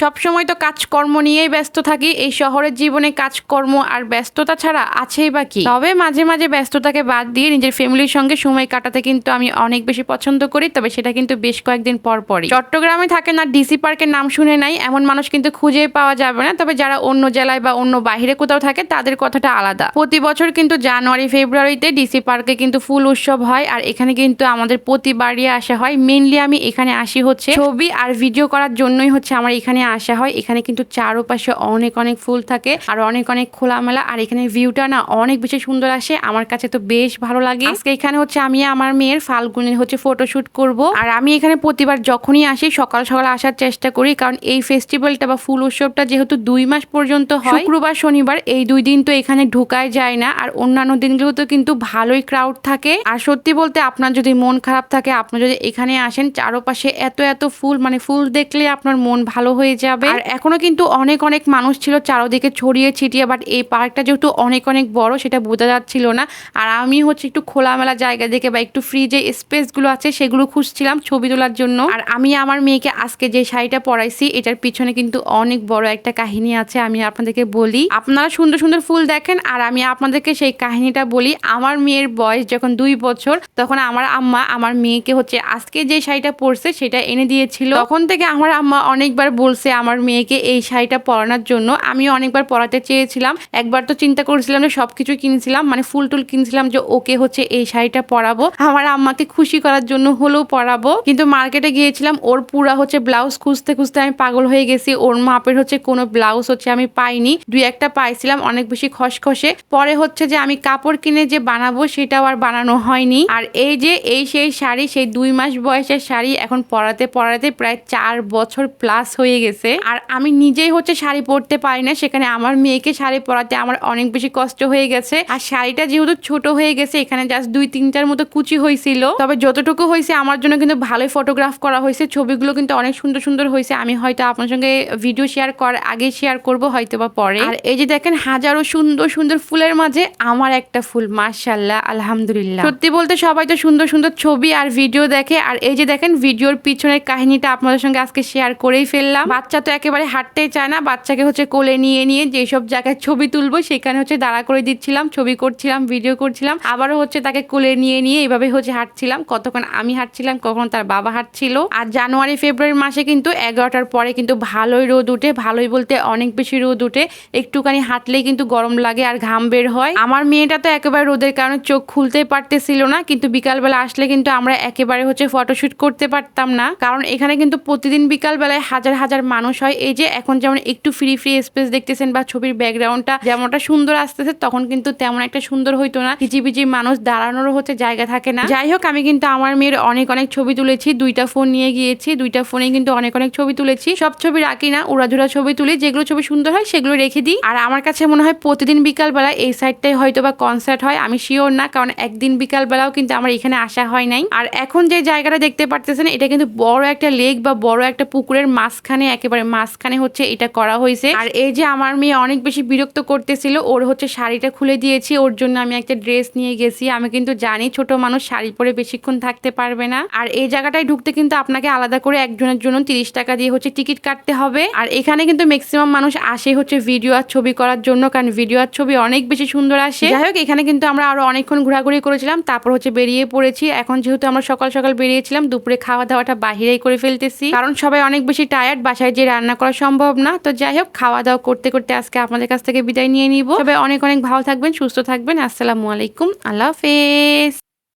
সবসময় তো কাজকর্ম নিয়েই ব্যস্ত থাকি, এই শহরের জীবনে কাজকর্ম আর ব্যস্ততা ছাড়া আছেই বা কি? তবে মাঝে মাঝে ব্যস্ততাকে বাদ দিয়ে নিজের ফ্যামিলির সঙ্গে সময় কাটাতে কিন্তু আমি অনেক বেশি পছন্দ করি, তবে সেটা কিন্তু বেশ কয়েকদিন পর পরই। চট্টগ্রামে থাকে না, ডিসি পার্কের নাম শুনে নাই, এমন মানুষ কিন্তু খুঁজে পাওয়া যাবে না, তবে যারা অন্য জেলায় বা অন্য বাইরে কোথাও থাকে, তাদের কথাটা আলাদা। প্রতি বছর কিন্তু জানুয়ারি, ফেব্রুয়ারিতে ডিসি পার্কে কিন্তু ফুল উৎসব হয়, আর এখানে কিন্তু আমাদের প্রতিবারই আসা হয়। মেনলি আমি এখানে আসি হচ্ছে ছবি আর ভিডিও করার জন্যই হচ্ছে আমার এখানে আসা হয়। এখানে কিন্তু চারোপাশে অনেক অনেক ফুল থাকে আর অনেক অনেক খোলামেলা। আর এখানে ভিউটা না অনেক বেশি সুন্দর আসে। আমার কাছে তো বেশ ভালো লাগে। আজকে এখানে হচ্ছে আমি আমার মেয়ের ফাল্গুনের হচ্ছে ফটোশুট করব। আর আমি এখানে প্রতিবার যখনই আসি, সকাল সকাল আসার চেষ্টা করি। কারণ এই ফেস্টিভ্যালটা বা ফুল উৎসবটা যেহেতু দুই মাস পর্যন্ত হয়, শুক্রবার, শনিবার, এই দুই দিন তো এখানে ঢুকায় যায় না। আর অন্যান্য দিনগুলোতে কিন্তু ভালোই ক্রাউড থাকে। আর সত্যি বলতে আপনার যদি মন খারাপ থাকে আপনার যদি এখানে আসেন, চারপাশে এত এত ফুল মানে ফুল দেখলে আপনার মন ভালো হয়ে যাবে। আর এখনও কিন্তু অনেক অনেক মানুষ ছিল চারোদিকে ছড়িয়ে ছিটিয়ে বাট এই পার্কটা যেহেতু অনেক অনেক বড়, সেটা বোঝা যাচ্ছিল না। আর আমি হচ্ছে একটু খোলামেলা জায়গা দেখে বা একটু ফ্রি যে স্পেসগুলো আছে, সেগুলো খুঁজছিলাম ছবি তোলার জন্য। আর আমি আমার মেয়েকে আজকে যে শাড়িটা পরাইছি, এটার পিছনে কিন্তু অনেক বড় একটা কাহিনী আছে, আমি আপনাদেরকে বলি। আপনারা সুন্দর সুন্দর ফুল দেখেন, আর আমি আপনাদেরকে সেই কাহিনীটা বলি। আমার মেয়ের বয়স যখন দুই বছর, তখন আমার আম্মা আমার মেয়েকে হচ্ছে আজকে যে শাড়িটা পরছে, সেটা এনে দিয়েছিল। তখন থেকে আমার আম্মা অনেকবার বলছে আমার মেয়েকে এই শাড়িটা পরানোর জন্য আমি অনেকবার পরাতে চেয়েছিলাম। একবার তো চিন্তা করেছিলাম যে সব সবকিছু কিনেছিলাম মানে ফুল টুল কিনছিলাম যে ওকে হচ্ছে এই শাড়িটা পরাবো। আমার আম্মাকে খুশি করার জন্য হলেও পরাবো। কিন্তু মার্কেটে গিয়েছিলাম, ওর পুরা হচ্ছে ব্লাউজ খুঁজতে খুঁজতে আমি পাগল হয়ে গেছি। ওর মাপের হচ্ছে কোনো ব্লাউজ হচ্ছে আমি পাইনি। দুই একটা পাইছিলাম, অনেক বেশি খসখসে। পরে হচ্ছে যে আমি কাপড় কিনে যে বানাবো সেটাও আর বানানো হয়নি। আর এই যে এই সেই শাড়ি, সেই দুই মাস বয়সের শাড়ি এখন পরাতে পরাতে প্রায় চার বছর প্লাস হয়ে গেছে। আর আমি নিজেই হচ্ছে শাড়ি পরতে পারি না, সেখানে আমার মেয়েকে শাড়ি পরাতে আমার অনেক বেশি কষ্ট হয়ে গেছে। আর শাড়িটা যেহেতু ছোট হয়ে গেছে, এখানে জাস্ট দুই, তিনটার মতো কুচি হয়েছিল। তবে যতটুকু হয়েছে, আমার জন্য কিন্তু ভালোই ফটোগ্রাফ করা হয়েছে। ছবিগুলো কিন্তু অনেক সুন্দর সুন্দর হয়েছে। আমি হয়তো আপনার সঙ্গে ভিডিও শেয়ার করার আগে শেয়ার করব হয়তো বা পরে। আর এই যে দেখেন, হাজারো সুন্দর সুন্দর ফুলের মাঝে আমার একটা ফুল মাশাল্লাহ আলহামদুলিল্লাহ। সত্যি বলতে সবাই তো সুন্দর সুন্দর ছবি আর ভিডিও দেখে। আর এই যে দেখেন ভিডিওর পিছনের কাহিনীটা আপনাদের সঙ্গে আজকে শেয়ার করেই ফেললাম। বাচ্চা তো একেবারে হাঁটতেই চায় না, বাচ্চাকে হচ্ছে কোলে নিয়ে নিয়ে যেসব জায়গায় ছবি তুলবো সেখানে হচ্ছে দাঁড়া করে দিচ্ছিলাম, ছবি করছিলাম ভিডিও করছিলাম, আবারও হচ্ছে তাকে কোলে নিয়ে নিয়ে এইভাবে হচ্ছে হাঁটছিলাম। কতক্ষণ আমি হাঁটছিলাম, কখন তার বাবা হাঁটছিল। আর জানুয়ারি, ফেব্রুয়ারি মাসে কিন্তু এগারোটার পরে কিন্তু ভালোই রোদ উঠে, ভালোই বলতে অনেক বেশি রোদ উঠে। একটুখানি হাঁটলেই কিন্তু গরম লাগে আর ঘাম বের হয়। আমার মেয়েটা তো একেবারে রোদের কারণে চোখ খুলতেই পারতেছিল না, কিন্তু বিকালবেলা আসলে কিন্তু আমরা একেবারে হচ্ছে ফটোশুট করতে পারতাম না। কারণ এখানে কিন্তু প্রতিদিন বিকালবেলায় হাজার হাজার মানুষ হয়, এই যে এখন যেমন একটু ফ্রি ফ্রি স্পেস দেখতেছেন বা ছবির ব্যাকগ্রাউন্ডটা যেমনটা সুন্দর আসতেছে, তখন কিন্তু তেমন একটা সুন্দর হইতো না। কিচিবিচি মানুষ দাঁড়ানোরও হচ্ছে জায়গা থাকে না। যাই হোক, আমি কিন্তু আমার মেয়ের অনেক অনেক ছবি তুলেছি, দুইটা ফোন নিয়ে গিয়েছি, দুইটা ফোনে কিন্তু অনেক অনেক ছবি তুলেছি। সব ছবি রাখি না উড়াধুরা ছবি তুলি, যেগুলো ছবি সুন্দর হয় সেগুলো রেখে দিই। আর আমার কাছে মনে হয় প্রতিদিন বিকালবেলা এই সাইডটাই হয়তো বা কনসার্ট হয়, আমি শিওর না, কারণ একদিন বিকালবেলাও কিন্তু আমার এখানে আসা হয় নাই। আর এখন যে জায়গাটা দেখতে পারতেছেন, এটা কিন্তু বড় একটা লেক বা বড় একটা পুকুরের মাঝখানে একেবারে মাঝখানে হচ্ছে এটা করা হয়েছে। আর এই যে আমার মেয়ে অনেক বেশি বিরক্ত করতেছিল, ওর হচ্ছে শাড়িটা খুলে দিয়েছি, ওর জন্য আমি একটা ড্রেস নিয়ে গেছি। আমি কিন্তু জানি ছোট মানুষ, শাড়ি পরে বেশিক্ষণ থাকতে পারবে না। আর এই জায়গাটায় ঢুকতে কিন্তু আপনাকে আলাদা করে একজনের জন্য তিরিশ টাকা দিয়ে হচ্ছে টিকিট কাটতে হবে। আর এখানে কিন্তু ম্যাক্সিমাম মানুষ আসে হচ্ছে ভিডিও আর ছবি করার জন্য, কারণ ভিডিও আর ছবি অনেক বেশি সুন্দর আসে। যাই হোক, এখানে কিন্তু আমরা আরও অনেকক্ষণ ঘোরাঘুরি করেছিলাম, তারপর হচ্ছে বেরিয়ে পড়েছি। এখন যেহেতু আমরা সকাল সকাল বেরিয়েছিলাম, দুপুরে খাওয়া দাওয়াটা বাহিরেই করে ফেলতেছি। কারণ সবাই অনেক বেশি টায়ার্ড বাসায় যে রান্না করা সম্ভব না, তো যাই হোক, খাওয়া দাওয়া করতে করতে আজকে আপনাদের কাছ থেকে বিদায় নিয়ে নিব। সবাই অনেক অনেক ভালো থাকবেন, সুস্থ থাকবেন। আসসালামু আলাইকুম। আল্লাহ হাফেজ।